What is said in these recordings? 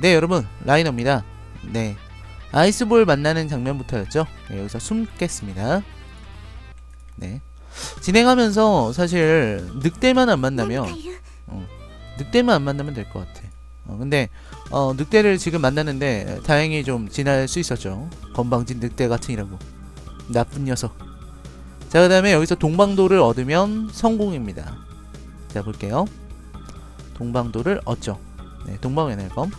네 여러분. 라이너입니다. 네. 아이스볼 만나는 장면부터였죠? 네, 여기서 숨겠습니다. 네. 진행하면서 사실 늑대만 안 만나면 어, 늑대만 안 만나면 될 것 같아. 어, 근데 어, 늑대를 지금 만나는데 다행히 좀 지날 수 있었죠. 건방진 늑대 같은이라고. 나쁜 녀석. 자 그 다음에 여기서 동방도를 얻으면 성공입니다. 자 볼게요. 동방도를 얻죠. 네 동방의 날검.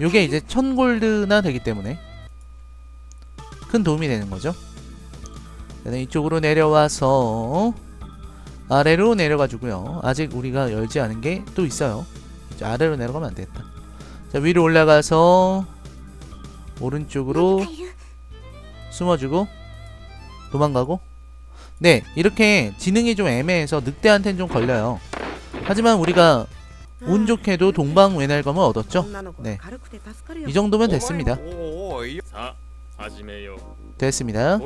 요게 이제 1000골드나 되기 때문에 큰 도움이 되는 거죠. 이쪽으로 내려와서 아래로 내려가주고요 아직 우리가 열지 않은 게 또 있어요. 아래로 내려가면 안 되겠다. 자, 위로 올라가서 오른쪽으로 숨어주고 도망가고 네, 이렇게 지능이 좀 애매해서 늑대한텐좀 걸려요. 하지만 우리가 운 좋게도 동방 외날검을 얻었죠. 네. 이 정도면 됐습니다. 됐습니다.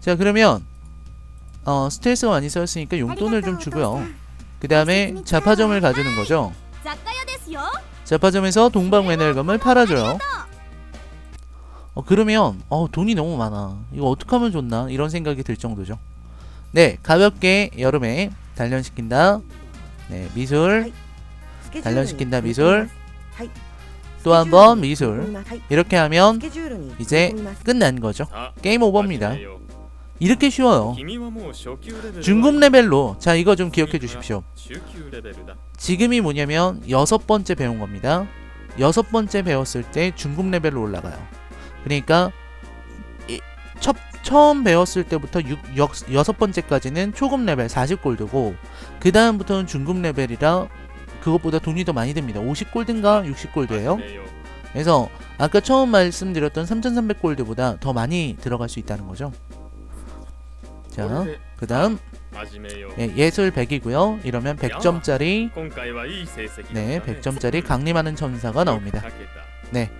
자, 그러면 어, 스트레스가 많이 쌓였으니까 용돈을 좀 주고요. 그 다음에 자파점을 가지는 거죠. 자파점에서 동방 외날검을 팔아줘요. 어, 그러면 어, 돈이 너무 많아. 이거 어떻게 하면 좋나? 이런 생각이 들 정도죠. 네, 가볍게 여름에 단련시킨다. 네, 미술. 단련시킨다, 미술. 또 한 번 미술. 이렇게 하면 이제 끝난 거죠. 게임 오버입니다. 이렇게 쉬워요. 중급 레벨로 자 이거 좀 기억해 주십시오. 지금이 뭐냐면 여섯 번째 배운 겁니다. 여섯 번째 배웠을 때 중급 레벨로 올라가요. 그러니까 첫, 처음 배웠을 때부터 6, 역, 여섯 번째까지는 초급 레벨 40골드고 그 다음부터는 중급 레벨이라 그것보다 돈이 더 많이 듭니다. 50골드인가 60골드예요. 그래서 아까 처음 말씀드렸던 3,300골드보다 더 많이 들어갈 수 있다는 거죠. 자, 그 다음 예, 예술 100이고요. 이러면 100점짜리 네, 100점짜리 강림하는 천사가 나옵니다. 네,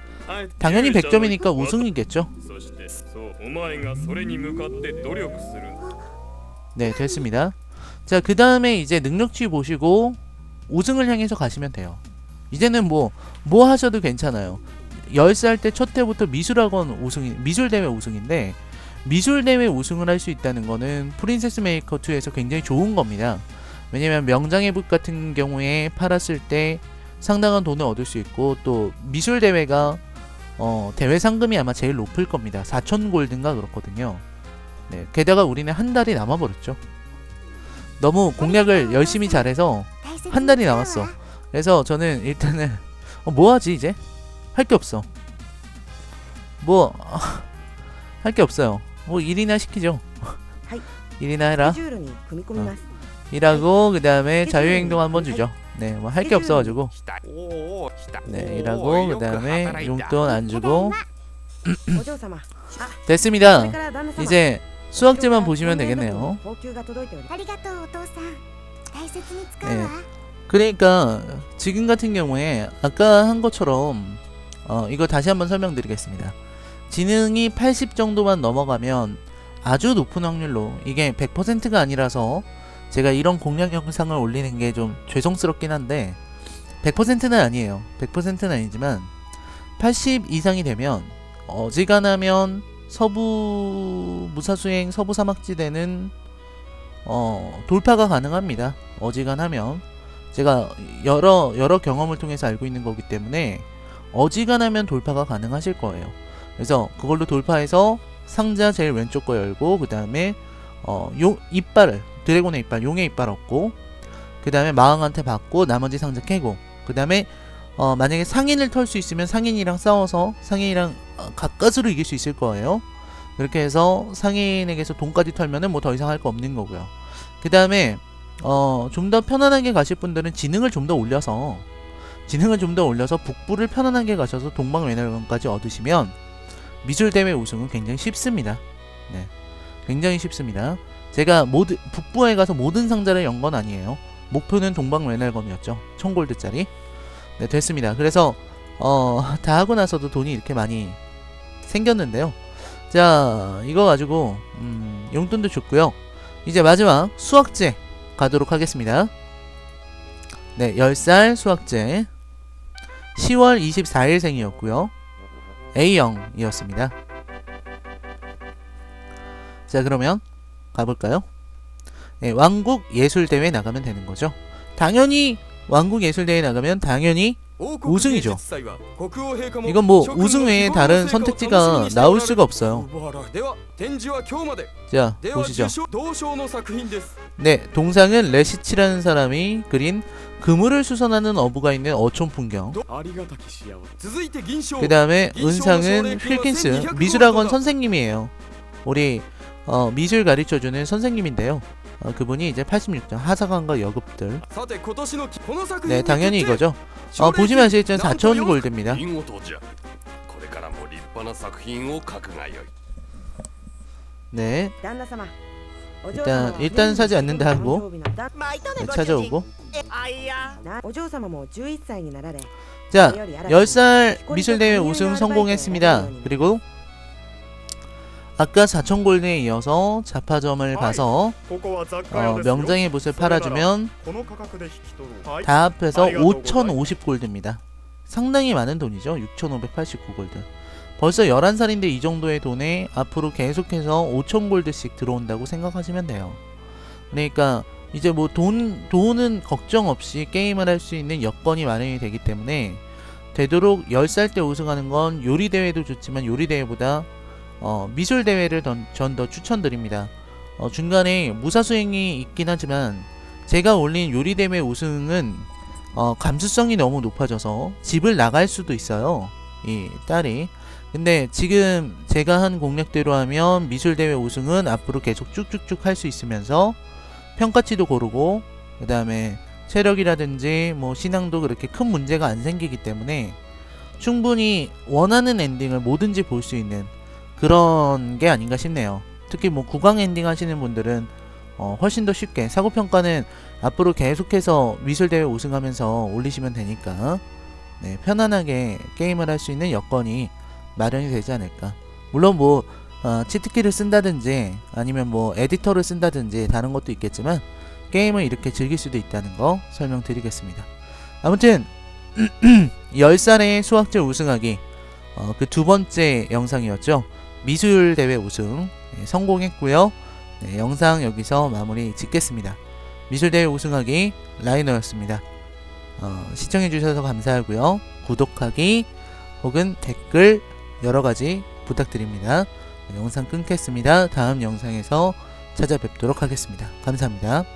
당연히 100점이니까 우승이겠죠. 네, 됐습니다. 자, 그 다음에 이제 능력치 보시고 5승을 향해서 가시면 돼요. 이제는 뭐, 뭐 하셔도 괜찮아요. 10살 때 첫 때부터 미술학원 5승, 미술대회 5승인데, 미술대회 우승을 할 수 있다는 거는 프린세스 메이커 2에서 굉장히 좋은 겁니다. 왜냐면 명장의 북 같은 경우에 팔았을 때 상당한 돈을 얻을 수 있고 또 미술대회가 어, 대회 상금이 아마 제일 높을 겁니다. 4천 골든가 그렇거든요. 네, 게다가 우리는 한 달이 남아버렸죠. 너무 공략을 열심히 잘해서 한 달이 남았어. 그래서 저는 일단은 어, 뭐하지 이제? 할 게 없어. 뭐 할 게 없어요. 뭐 일이나 시키죠. 일이나 해라. 어. 일하고 그 다음에 자유행동 한번 주죠. 네, 뭐 할 게 없어가지고. 네, 일하고 그 다음에 용돈 안 주고. 됐습니다. 이제 수학제만 보시면 되겠네요. 네, 그러니까 지금 같은 경우에 아까 한 것처럼 어, 이거 다시 한번 설명드리겠습니다. 지능이 80 정도만 넘어가면 아주 높은 확률로 이게 100%가 아니라서 제가 이런 공략 영상을 올리는 게 좀 죄송스럽긴 한데 100%는 아니에요. 100%는 아니지만 80 이상이 되면 어지간하면 서부 무사수행 서부 사막지대는 어, 돌파가 가능합니다. 어지간하면 제가 여러 여러 경험을 통해서 알고 있는 거기 때문에 어지간하면 돌파가 가능하실 거예요. 그래서 그걸로 돌파해서 상자 제일 왼쪽 거 열고 그 다음에 어용 이빨을 드래곤의 이빨 용의 이빨 얻고 그 다음에 마왕한테 받고 나머지 상자 깨고 그 다음에 어 만약에 상인을 털 수 있으면 상인이랑 싸워서 상인이랑 어, 가까스로 이길 수 있을 거예요. 그렇게 해서 상인에게서 돈까지 털면은 뭐 더 이상 할 거 없는 거고요. 그 다음에 어, 좀 더 편안하게 가실 분들은 지능을 좀 더 올려서 지능을 좀 더 올려서 북부를 편안하게 가셔서 동방 외날강까지 얻으시면 미술 대회 우승은 굉장히 쉽습니다. 네, 굉장히 쉽습니다. 제가 모든 북부에 가서 모든 상자를 연 건 아니에요. 목표는 동방 외날검이었죠. 1000골드짜리. 네, 됐습니다. 그래서 어, 다 하고 나서도 돈이 이렇게 많이 생겼는데요. 자, 이거 가지고 음, 용돈도 줬고요. 이제 마지막 수학제 가도록 하겠습니다. 네, 10살 수학제 10월 24일생이었고요. A형이었습니다. 자, 그러면 가볼까요? 네, 왕국 예술대회 나가면 되는 거죠. 당연히 왕국 예술대회 나가면 당연히 우승이죠. 이건 뭐 우승 외에 다른 선택지가 나올 수가 없어요. 자, 보시죠. 네, 동상은 레시치라는 사람이 그린 그물을 수선하는 어부가 있는 어촌 풍경. 그 다음에 은상은 휠킨스 미술학원 선생님이에요. 우리 어, 미술 가르쳐주는 선생님인데요. 어, 그분이 이제 86장 하사관과 여급들. 네, 당연히 이거죠. 어, 보시면 아시겠지만 4천 골드입니다. 네. 네. 일단 일단 사지 않는다 하고 네, 찾아오고. 자, 10살 미술 대회 우승 성공했습니다. 그리고 아까 4천골드에 이어서 자파점을 가서 어, 명장의 붓을 팔아주면 다 합해서 5,050골드입니다. 상당히 많은 돈이죠. 6,589골드. 벌써 11살인데 이 정도의 돈에 앞으로 계속해서 5,000골드씩 들어온다고 생각하시면 돼요. 네, 그러니까 이제 뭐 돈, 돈은 걱정 없이 게임을 할 수 있는 여건이 마련이 되기 때문에 되도록 10살 때 우승하는 건 요리대회도 좋지만 요리대회보다 어, 미술 대회를 전 더 추천드립니다. 어, 중간에 무사 수행이 있긴 하지만 제가 올린 요리 대회 우승은 어, 감수성이 너무 높아져서 집을 나갈 수도 있어요. 이 딸이. 근데 지금 제가 한 공략대로 하면 미술 대회 우승은 앞으로 계속 쭉쭉쭉 할 수 있으면서 평가치도 고르고 그 다음에 체력이라든지 뭐 신앙도 그렇게 큰 문제가 안 생기기 때문에 충분히 원하는 엔딩을 뭐든지 볼 수 있는 그런 게 아닌가 싶네요. 특히 뭐 구강 엔딩 하시는 분들은 어, 훨씬 더 쉽게 사고 평가는 앞으로 계속해서 미술 대회 우승하면서 올리시면 되니까 네, 편안하게 게임을 할 수 있는 여건이 마련이 되지 않을까. 물론 뭐 어, 치트키를 쓴다든지 아니면 뭐 에디터를 쓴다든지 다른 것도 있겠지만 게임을 이렇게 즐길 수도 있다는 거 설명드리겠습니다. 아무튼 10살의 수학제 우승하기 어, 그 두 번째 영상이었죠. 미술 대회 우승 네, 성공했고요. 네, 영상 여기서 마무리 짓겠습니다. 미술 대회 우승하기 라이너였습니다. 어, 시청해주셔서 감사하고요. 구독하기 혹은 댓글 여러 가지 부탁드립니다. 네, 영상 끊겠습니다. 다음 영상에서 찾아뵙도록 하겠습니다. 감사합니다.